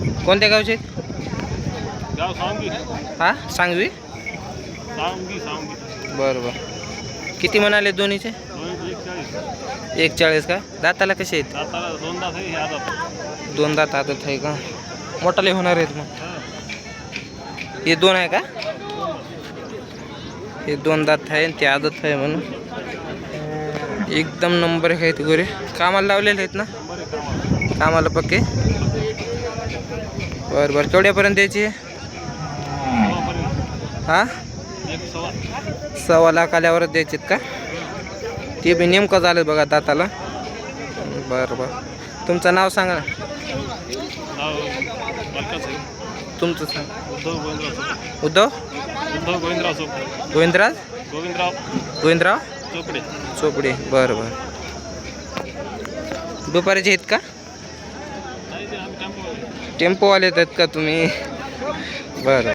कोणत्या गावचे? आहेत? गाव सांगी हा? सांगवी? सांगी सांगी बरं बरं. किती म्हणाले दोन्हीचे? दोन एक चाळीस का? दाताला कसे आहेत? दाताला दोन दात हे दोन दात आदत आहे का? मोठाले होणार आहेत मग. हे. दोन आहे का? हे दोन दात आहे ते आदत आहे म्हणून. एकदम नंबर आहेत गोरे. कामाला लावलेले आहेत ना? कामाला पक्के? बरं बरं. केवढ्यापर्यंत द्यायची हा? सव्वा लाख आल्यावरच द्यायचे का? ते बी नेमकं झालं बघा दाताला. बरं बरं. तुमचं नाव सांगा तुमचं सांग. उद्धव उद्धव? गोविंदराव गोविंदराज? गोविंदराव गोविंदराव? चोपडे. चोपडे. बरं बरं. दुपारीचे आहेत का? टेम्पोवाले आहेत का तुम्ही? बरं.